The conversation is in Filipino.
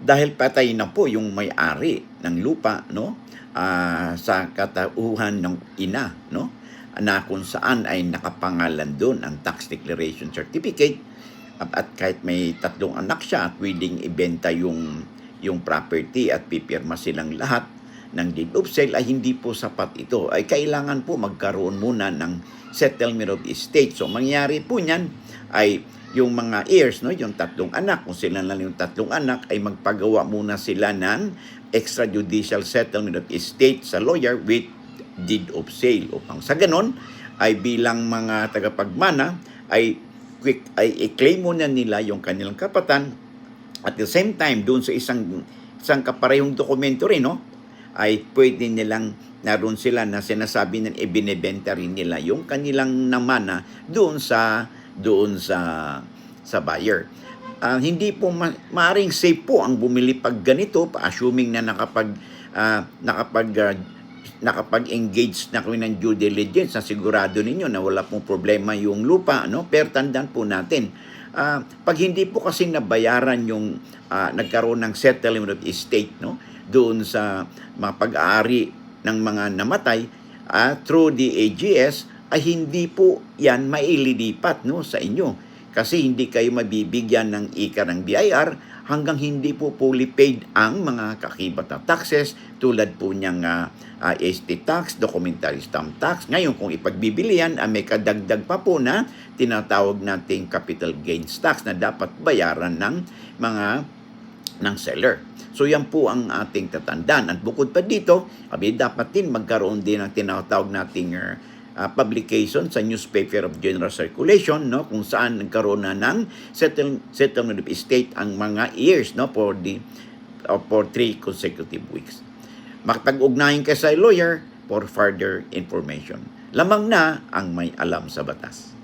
dahil patay na po yung may-ari ng lupa no ah, sa katauhan ng ina no na kung saan ay nakapangalan doon ang tax declaration certificate at, at kahit may tatlong anak siya at willing ibenta yung yung property at pipirma silang lahat ng deed of sale ay hindi po sapat ito. Ay kailangan po magkaroon muna ng settlement of estate. So mangyari po niyan ay yung mga heirs, no, yung tatlong anak, kung sila lang yung tatlong anak, ay magpagawa muna sila ng extrajudicial settlement of estate sa lawyer with deed of sale. Upang sa ganon, ay bilang mga tagapagmana, ay quick ay i-claim muna nila yung kanilang kapatan. At the same time doon sa isang isang kaparehong dokumento rin no? Ay pwede nilang naroon sila na sinasabi ng ibinebenta rin nila yung kanilang namana doon sa doon sa sa buyer. Ah, hindi po ma- maaring safe po ang bumili pag ganito, pa assuming na nakapag ah, nakapag ah, nakapag-engage na kayo ng due diligence na sigurado ninyo na wala pong problema yung lupa, no? Pero tandaan po natin, ah, pag hindi po kasi nabayaran yung ah, nagkaroon ng settlement of estate, no? Doon sa mga pag-aari ng mga namatay ah, through the AGS ay hindi po yan maililipat no sa inyo kasi hindi kayo mabibigyan ng ika ng BIR hanggang hindi po fully paid ang mga kakibat na taxes tulad po niyang uh, estate tax, documentary stamp tax. Ngayon kung ipagbibili yan, ah, may kadagdag pa po na tinatawag nating capital gains tax na dapat bayaran ng mga ng seller. So yan po ang ating tatandaan. At bukod pa dito, abi, dapat din magkaroon din ng tinatawag nating uh, uh, publication sa newspaper of general circulation no kung saan nagkaroon na ng settle, settlement of estate ang mga years no for the uh, for three consecutive weeks. Makipag-ugnayan ka sa lawyer for further information. Lamang na ang may alam sa batas.